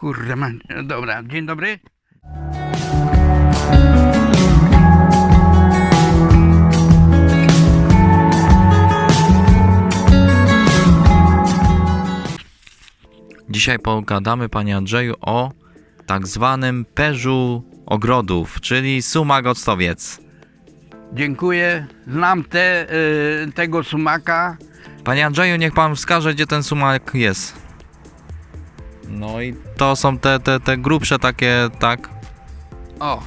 Kurde, man. Dobra, dzień dobry. Dzisiaj pogadamy, panie Andrzeju, o tak zwanym perzu ogrodów, czyli sumak octowiec. Dziękuję. Znam te, y, tego sumaka. Panie Andrzeju, niech pan wskaże, gdzie ten sumak jest. No i to są te, te, te grubsze takie, tak? O.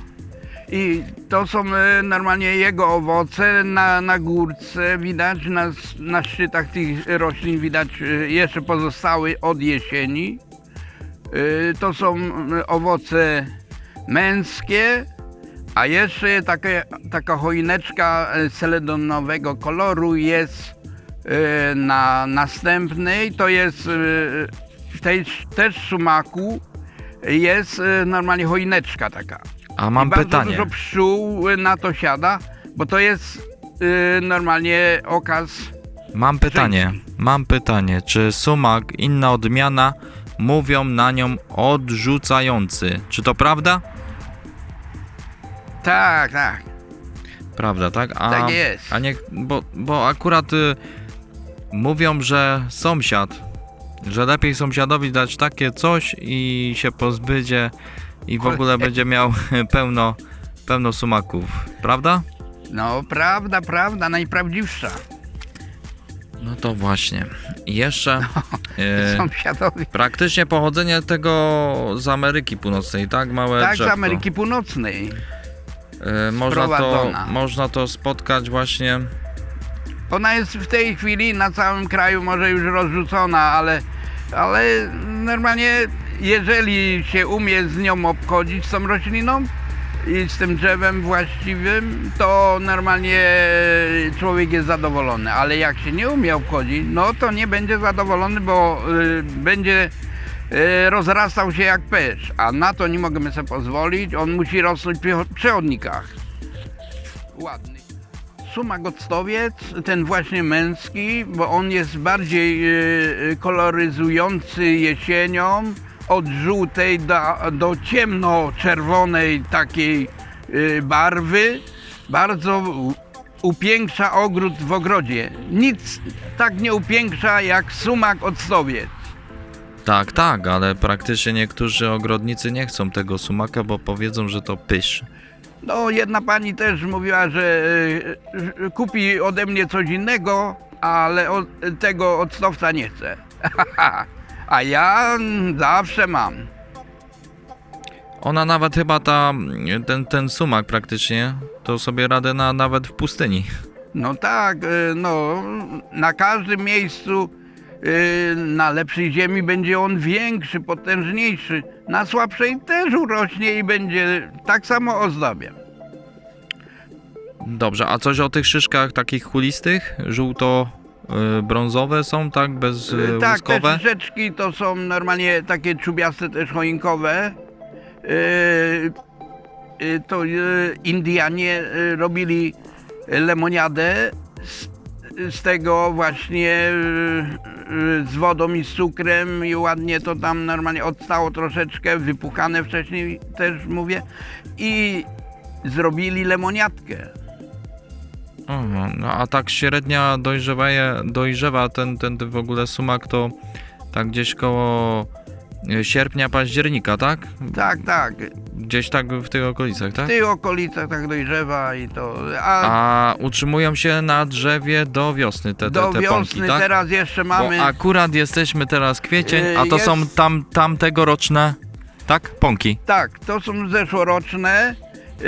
I to są y, normalnie jego owoce na, na górce widać, na, na szczytach tych roślin widać y, jeszcze pozostały od jesieni. Y, To są owoce męskie, a jeszcze takie, taka choineczka y, seledonowego koloru jest na następnej. To jest w tej też sumaku jest y, normalnie choineczka taka. A mam I bardzo pytanie. dużo pszczół y, na to siada, bo to jest y, normalnie okaz. Mam pytanie. Mam pytanie. Czy sumak, inna odmiana, mówią na nią odrzucający? Czy to prawda? Tak, tak. Prawda, tak? A, Tak jest. A nie, bo, bo akurat y, mówią, że sąsiad, że lepiej sąsiadowi dać takie coś i się pozbycie i w ogóle będzie miał pełno, pełno sumaków, prawda? No, prawda, prawda, najprawdziwsza. No to właśnie. I jeszcze y, Sąsiadowi. praktycznie pochodzenie tego z Ameryki Północnej, tak? Małe Tak, z drzewko. Ameryki Północnej. Y, można, to, sprowadzona. można to spotkać właśnie Ona jest w tej chwili na całym kraju może już rozrzucona, ale, ale normalnie jeżeli się umie z nią obchodzić, z tą rośliną i z tym drzewem właściwym, to normalnie człowiek jest zadowolony. Ale jak się nie umie obchodzić, no to nie będzie zadowolony, bo y, będzie y, rozrastał się jak pesz. A na to nie możemy sobie pozwolić. On musi rosnąć przy, przy. Ładny. Sumak octowiec, ten właśnie męski, bo on jest bardziej e, koloryzujący jesienią, od żółtej do, do ciemno-czerwonej takiej e, barwy. Bardzo upiększa ogród w ogrodzie. Nic tak nie upiększa jak sumak octowiec. Tak, tak, ale praktycznie niektórzy ogrodnicy nie chcą tego sumaka, bo powiedzą, że to pysz. No, jedna pani też mówiła, że e, że kupi ode mnie coś innego, ale od, tego odstowca nie chce. A ja zawsze mam. Ona nawet chyba ta, ten, ten sumak praktycznie, to sobie radę na, nawet w pustyni. No tak, e, no, na każdym miejscu na lepszej ziemi będzie on większy, potężniejszy. Na słabszej też urośnie i będzie tak samo ozdobia. Dobrze, a coś o tych szyszkach takich kulistych, żółto-brązowe są, tak, bez E, y, Tak, te łuskowe? szyszeczki to są normalnie takie czubiaste też choinkowe. To Indianie robili lemoniadę z, z tego właśnie e, e, z wodą i z cukrem i ładnie to tam normalnie odstało troszeczkę, wypukane wcześniej też mówię i zrobili lemoniadkę. Aha, no a tak średnia dojrzewa, dojrzewa ten, ten, w ogóle sumak to tak gdzieś koło sierpnia, października, tak? Tak, tak. Gdzieś tak w tych okolicach, W tak? tych okolicach tak dojrzewa i to. A, A utrzymują się na drzewie do wiosny te, te, do te wiosny pąki, tak? teraz jeszcze mamy. Bo akurat jesteśmy teraz kwiecień, a to są jest- tam, tam tegoroczne, tak? Pąki. Tak, to są zeszłoroczne yy,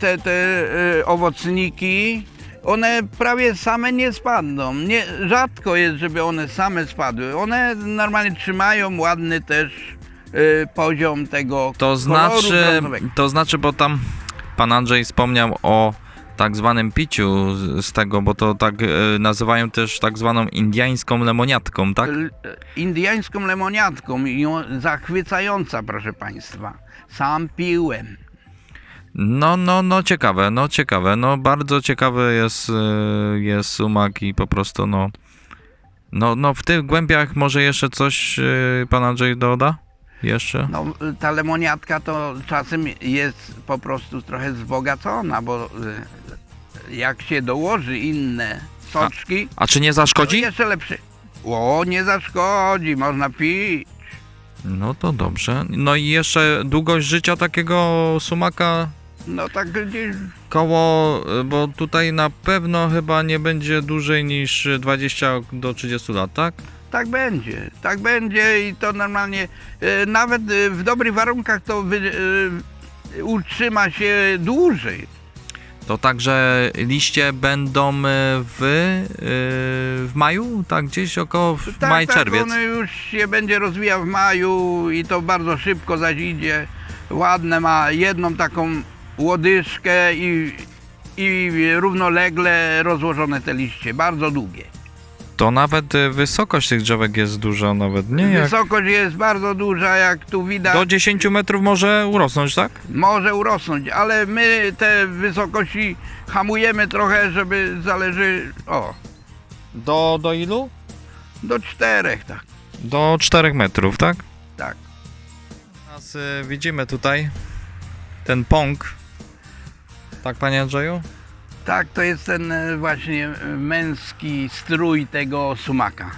te, te yy, owocniki. One prawie same nie spadną. Nie, rzadko jest, żeby one same spadły. One normalnie trzymają ładny też yy, poziom tego To znaczy, brązowego. to znaczy, bo tam pan Andrzej wspomniał o tak zwanym piciu z- z tego, bo to tak e, nazywają też tak zwaną indiańską lemoniatką, tak? L- Indiańską lemoniadką i zachwycająca, proszę Państwa. Sam piłem. No, no, no ciekawe, no ciekawe, no bardzo ciekawy jest, e, jest sumak i po prostu no, no, no w tych głębiach może jeszcze coś e, pan Andrzej doda? jeszcze? No, ta lemoniatka to czasem jest po prostu trochę wzbogacona, bo y, jak się dołoży inne soczki, A czy nie zaszkodzi? jeszcze lepszy. O, nie zaszkodzi, można pić. No to dobrze. No i jeszcze długość życia takiego sumaka No tak gdzieś koło, bo tutaj na pewno chyba nie będzie dłużej niż 20 do 30 lat, tak? tak będzie, tak będzie i to normalnie, y, nawet y, w dobrych warunkach to wy, y, utrzyma się dłużej. To także liście będą w, y, w maju, tak gdzieś około w Tak, maj, tak, czerwiec. on już się będzie rozwijał w maju i to bardzo szybko zaś idzie. Ładne ma jedną taką łodyżkę i, i równolegle rozłożone te liście, bardzo długie. To nawet y, wysokość tych drzewek jest duża nawet, nie? Jak Wysokość jest bardzo duża, jak tu widać. do 10 metrów może urosnąć, tak? Może urosnąć, ale my te wysokości hamujemy trochę, żeby zależy, o, Do, do ilu? do czterech, tak, Do 4 metrów, tak? tak. Teraz y, widzimy tutaj ten pąk. Tak, panie Andrzeju? Tak, to jest ten e, właśnie e, męski strój tego sumaka.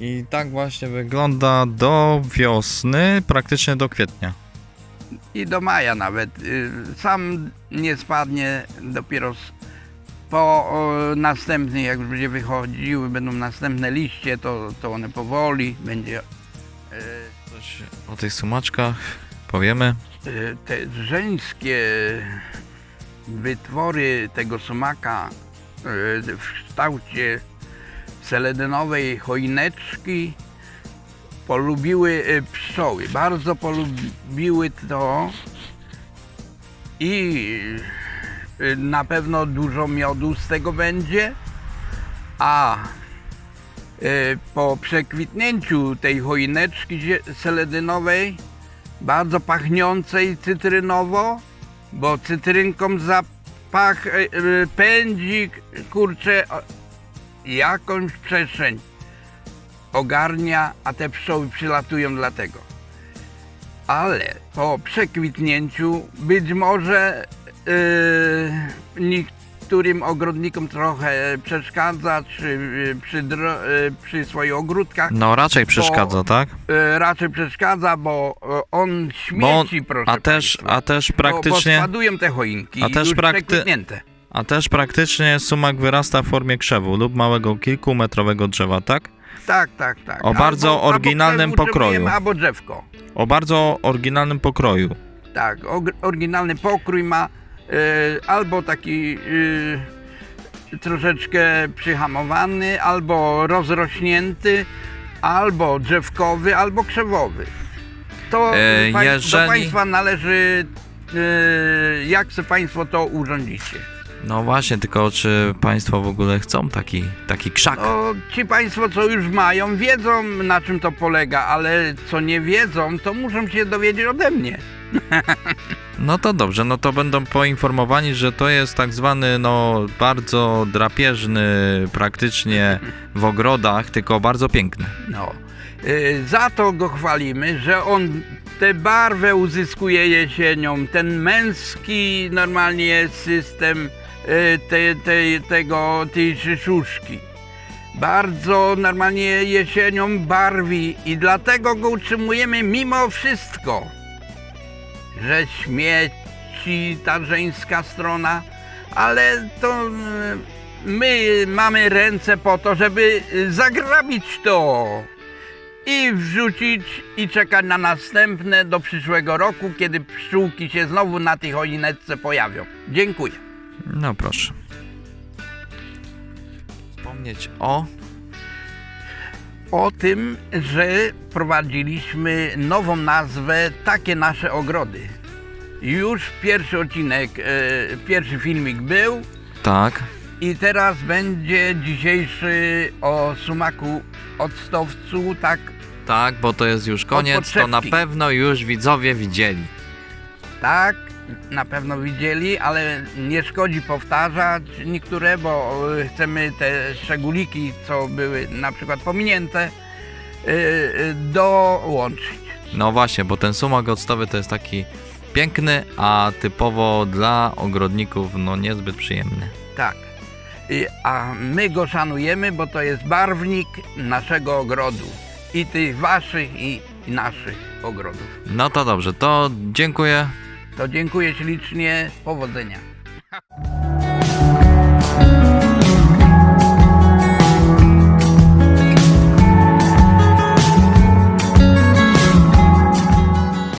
I tak właśnie wygląda do wiosny, praktycznie do kwietnia. I do maja nawet. Y, Sam nie spadnie dopiero po o, następnych, jak już będzie wychodziły, będą następne liście, to, to one powoli będzie. e, Coś o tych sumaczkach powiemy. Te żeńskie wytwory tego sumaka e, w kształcie seledynowej choineczki polubiły e, pszczoły. Bardzo polubiły to i e, na pewno dużo miodu z tego będzie, a po przekwitnięciu tej choineczki seledynowej, bardzo pachnącej cytrynowo, bo cytrynką zapach e, e, pędzi, kurczę, jakąś przestrzeń ogarnia, a te pszczoły przylatują dlatego. Ale po przekwitnięciu być może yy, niektórym ogrodnikom trochę przeszkadza, czy yy, przy, yy, przy swoich ogródkach No raczej przeszkadza, tak? yy, raczej przeszkadza, bo on śmieci, proszę A też, państwa. a też Bo, bo praktycznie, spadują te choinki a też prakty- a też praktycznie sumak wyrasta w formie krzewu lub małego kilkumetrowego drzewa, tak? Tak, tak, tak. O bardzo oryginalnym albo pokroju. Albo drzewko. O bardzo oryginalnym pokroju. Tak, oryginalny pokrój ma e, albo taki e, troszeczkę przyhamowany, albo rozrośnięty, albo drzewkowy, albo krzewowy. To E, pań- jeżeli- do Państwa należy, e, jak sobie Państwo to urządzicie. No właśnie, tylko czy państwo w ogóle chcą taki, taki krzak? No, ci Państwo, co już mają, wiedzą na czym to polega, ale co nie wiedzą, to muszą się dowiedzieć ode mnie. No to dobrze, no to będą poinformowani, że to jest tak zwany, no bardzo drapieżny praktycznie w ogrodach, tylko bardzo piękny. No. Y, Za to go chwalimy, że on tę barwę uzyskuje jesienią, ten męski normalnie system y, te, te, tego, tej szyszuszki. Bardzo normalnie jesienią barwi i dlatego go utrzymujemy mimo wszystko, że śmieci ta żeńska strona, ale to y, my mamy ręce po to, żeby y, zagrabić to i wrzucić i czekać na następne do przyszłego roku, kiedy pszczółki się znowu na tej choineczce pojawią. Dziękuję. No proszę. Wspomnieć o... O tym, że prowadziliśmy nową nazwę Takie nasze ogrody. Już pierwszy odcinek, e, pierwszy filmik był Tak, i teraz będzie dzisiejszy o sumaku octowcu, tak tak, bo to jest już koniec, to na podszewki. pewno już widzowie widzieli. Tak, na pewno widzieli, ale nie szkodzi powtarzać niektóre, bo y, chcemy te szczególiki, co były na przykład pominięte, y, y, dołączyć. No właśnie, bo ten sumak octowy to jest taki piękny, a typowo dla ogrodników no niezbyt przyjemny. Tak. A my go szanujemy, bo to jest barwnik naszego ogrodu. I tych waszych, i naszych ogrodów. No to dobrze, to dziękuję. To dziękuję ślicznie. Powodzenia.